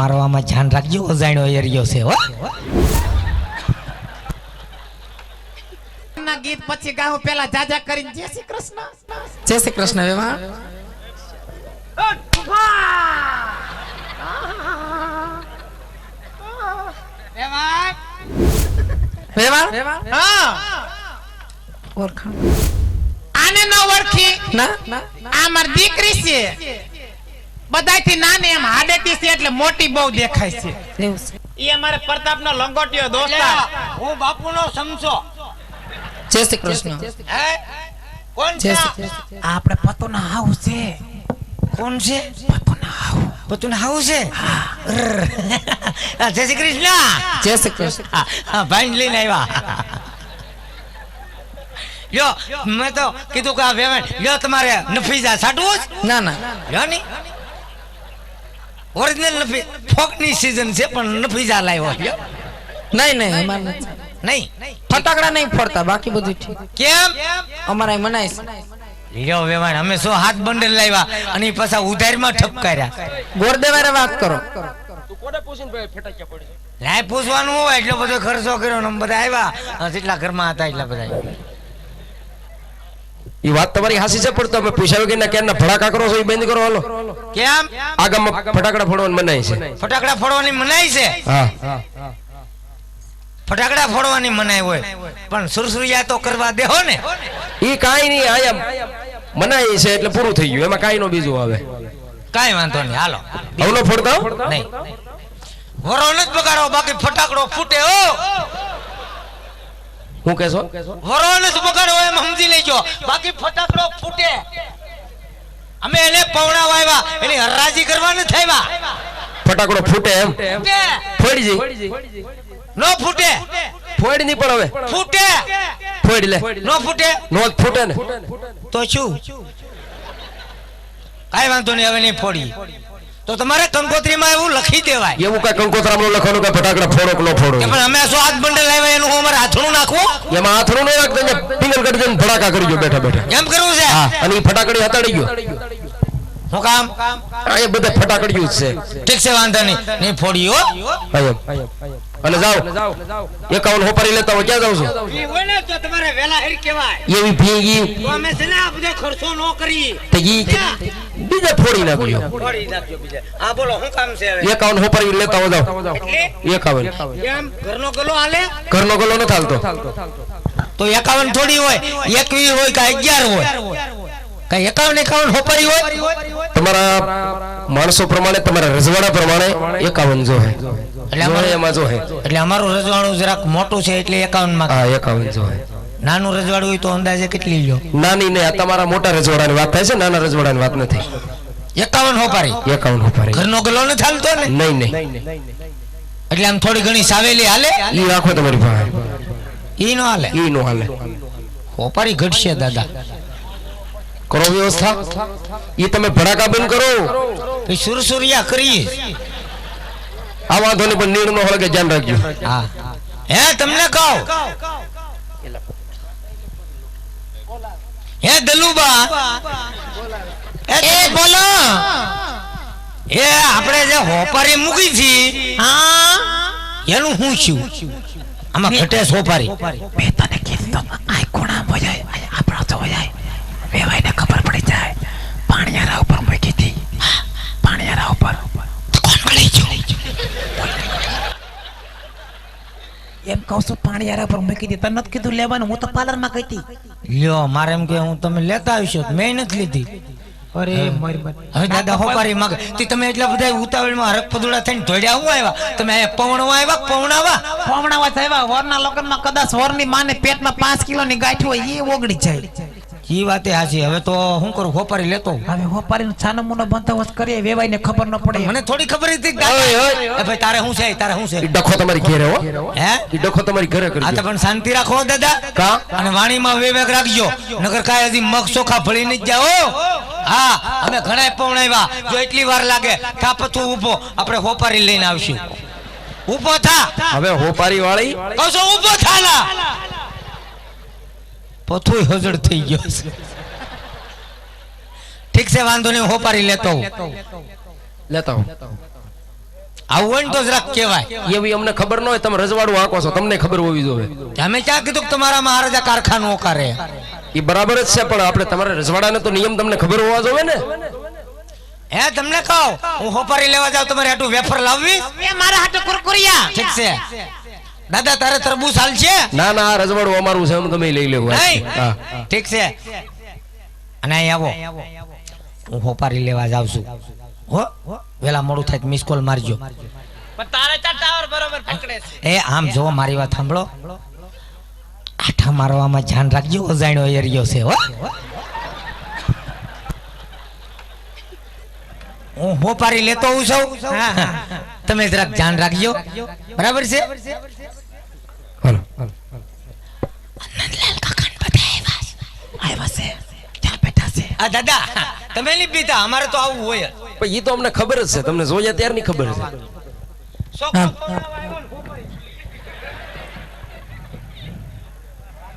મારવામાં ધ્યાન રાખજો અજાણ્યો એરિયો છે હો. ના ગીત પછી ગાઉ પેલા જાજા કરીને જય શ્રી કૃષ્ણ. જય શ્રી કૃષ્ણ વેવા આને ન ઓળખી. ના? આ મારી દીકરી છે. બધાયથી નાની એમ હાડેતી છે એટલે મોટી બહુ દેખાય છે. એ અમારે પ્રતાપ નો પ્રતાપનો લંગોટિયો દોસ્તાર હું બાપુનો સમજો જય શ્રી કૃષ્ણ. હે? કોણ છે? આપણે પતો ના આપણે છે. કોણ છે? પતો ના પતુને હાવું ના અરર. છે જય શ્રી કૃષ્ણ. જય શ્રી કૃષ્ણ. હા, હા, લઈને આવ્યા. લ્યો મેં તો કીધું કે આ વેવણ લ્યો તમારે નફીજા સાટવું ના ના. લ્યો ની. ઓરિજિનલ નફી ફોકની સીઝન છે પણ નફીજા લાવ્યો નહીં નહીં અમારે નહીં. ફટાકડા નહીં ફોડતા બાકી બધું ઠીક. કેમ? અમારે મનાય છે. લ્યો વેવાણ અમે સો હાથ બંડલ લાવ્યા અને પાછા ઉધારમાં ઠપકાર્યા. ગોરદેવારે વાત કરો. લાય પૂછવાનું હોય એટલો બધો ખર્ચો કર્યો ને બધા આવ્યા. જેટલા ઘરમાં હતા એટલા બધા એ વાત તમારી હાસી છે પણ તમે ક્યારના ફડાકા કરો છો એ બંધ કરો હાલો. કેમ? આગામાં ફટાકડા ફોડવાની મનાય છે. ફટાકડા ફોડવાની મનાઈ છે? હા. ફટાકડા ફોડવાની મનાઈ હોય. પણ સુરસુરિયા તો કરવા દેહો ને. એ કાઈ નહીં આયા મનાય છે એટલે પૂરું થઈ ગયું. એમાં કઈ નો બીજું આવે. કાઈ વાંધો નહીં હાલો. હવલો ફોડતા? નહીં. વરો નથી બગાડો બાકી ફટાકડો ફૂટે હો. હું કહેશો? વરો નથી બગાડો એમ સમજી લેજો. બાકી ફટાકડો ફૂટે. અમે એને પવણાવા વાવ્યા એની હરરાજી કરવા આવ્યા ફટાકડો ફૂટે એમ? ફોડી જઈ. નો ફૂટે. ફોડ નહીં પણ હવે. ફૂટે. ફોડ લે. નો ફૂટે નો. ફૂટે ને. તો શું? કાઈ વાંધો નહીં હવે નહીં ફોડી. તો તમારે કંકોત્રીમાં એવું લખી દેવાય. એવું કઈ કંકોતરામાં લખવાનું કે ફટાકડા ફોડો? કે ફોડો પણ અમે શું હાથ બંડલ લાવ્યા એનું અમારે હાથણું નાખવું એમાં હાથણું ન નાખતા ને પિંગલ કરી દઈને ફટાકા કરી ગયો બેઠા બેઠા. એમ કરવું છે? અને એ ફટાકડી હતાડી ગયો. હું કામ? આ બધા ફટાકડિયું છે. ઠીક છે વાંધો નહીં. નહીં ફોડી હો. હા, એમ. અને જાઓ. એકાવન હોપારી લેતા હોય ક્યાં જાવ છો? ને તો તમારે વેલા હેર કહેવાય. એવી ભીંગી. તો અમે છે ને આ બધો ખર્ચો નો કરી તો ઈ બીજા ફોડી નાખ્યો ફોડી નાખ્યો બીજા. આ બોલો શું કામ છે હવે? એકાવન હોપારી લેતા હોય જાઓ. એટલે એકાવન કેમ ઘરનો ગલો હાલે? ઘરનો ગલો ન હાલતો તો એકાવન થોડી હોય એકવી હોય કે અગિયાર હોય. કઈ એકાવન એકાવન હોપારી હોય? તમારા માણસો પ્રમાણે તમારા રજવાડા પ્રમાણે એકાવન જો હે. એટલે અમારે- એમાં જો હે. એટલે અમારું રજવાડું જરાક મોટું છે એટલે એકાવનમાં. હા એકાવન જો હે. નાનું રજવાડું હોય તો અંદાજે કેટલી લ્યો? નાની ને આ તમારા મોટા રજવાડાની વાત થાય છે નાના રજવાડાની વાત નથી. એકાવન હોપારી. એકાવન હોપારી. ઘરનો ગલો નથી હાલતો ને? નહીં નહીં. એટલે આમ થોડી ઘણી સાવેલી હાલે? એ રાખો તમારી ભાઈ. ઈ નો હાલે? ઈ નો હાલે. હોપારી ઘટશે દાદા. કરો વ્યવસ્થા એ તમે ભડાકા બંધ કરો સુરસુરિયા કરીએ. આ વાંધો નહીં પણ નીર નો હળગે ધ્યાન રાખજો. હા. હે તમને કહો. હે દલુબા. એ બોલો. એ આપણે જે હોપારી મૂકી છી હા? એનું હું છું? આમાં ઘટે સોપારી. મેં તને કીધું તો આ કોણા વજાય આપણા તો વેવાઈને એમ કહું છું પાણીયારા ઉપર મૂકી હતી તને નથી કીધું લેવાનું હું તો પાર્લરમાં કહી લ્યો મારે એમ કે હું તમે લેતા આવી તો મેં નથી લીધી. અરે હવે દાદા હોપારી માંગે. તે તમે એટલા બધા ઉતાવળમાં હરક પદુડા થઈને ધોડ્યા હું આવ્યા? તમે અહીંયા પવણવા આવ્યા પવણાવા? પવણાવા થયા વરના લગ્નમાં કદાચ વરની માને પેટમાં પાંચ કિલોની ગાંઠ હોય એ ઓગળી જાય. ઈ વાતે હાચી. હવે તો હું કરું? હોપારી લેતો. હવે હોપારીનો છાનો મુનો બંદોબસ્ત કરીએ વેવાઈને ખબર ન પડે. મને થોડી ખબર હતી ઓય, ઓય. ભાઈ તારે શું છે? તારે શું ઈ છે ડખો તમારી ઘેરે હો. હે. ઈ ડખો તમારી ઘરે આ તો પણ શાંતિ રાખો દાદા. કા? અને વાણીમાં વિવેક રાખજો. નગર કાય હજી મગ સોખા ભળી નહીં જાઓ. હા અમે ઘણા પવણાવ્યા. જો એટલી વાર લાગે થાપથું ઊભો. આપણે હોપારી લઈને આવશું. ઊભો થા. હવે હોપારી વાળી? કહો છું ઊભો થા પથું હજળ થઈ ગયો છે. ઠીક છે વાંધો નહીં હોપારી લેતો હું લેતા હું આવું. હોય ને તો જરાક કહેવાય. એવી અમને ખબર ન હોય તમે રજવાડું આંકો છો તમને ખબર હોવી જોઈએ. અમે ક્યાં કીધું કે તમારા મહારાજા કારખાનું કરે એ બરાબર જ છે પણ આપણે તમારા રજવાડાને તો નિયમ તમને ખબર હોવા જોઈએ ને? હે તમને કહો હું હોપારી લેવા જાવ તમારે હાટું વેફર લાવવી? એ મારા હાટું કુરકુરિયા. ઠીક છે. દાદા તારે તરબૂચ હાલ છે ના ના રજવાડું અમારું છે તમે લઈ લેવું ઠીક છે. અને અહીં આવો. હું હોપારી લેવા જાઉં છું. હો વેલા મોડું થાય મિસ કોલ મારજો. પણ તારે ચા ટાવર બરોબર પકડે છે. એ આમ જોવો મારી વાત સાંભળો. આઠા મારવામાં ધ્યાન રાખજો અજાણ્યો એરિયો છે હો. હું હોપારી લેતો હું છું તમે જરાક ધ્યાન રાખજો. બરાબર છે હાલો આવ્યા છે ત્યાં બેઠા છે આ દાદા તમે નહીં પીતા અમારે તો આવું હોય. પણ એ તો અમને ખબર જ છે તમને જોઈએ ત્યારની ખબર છે.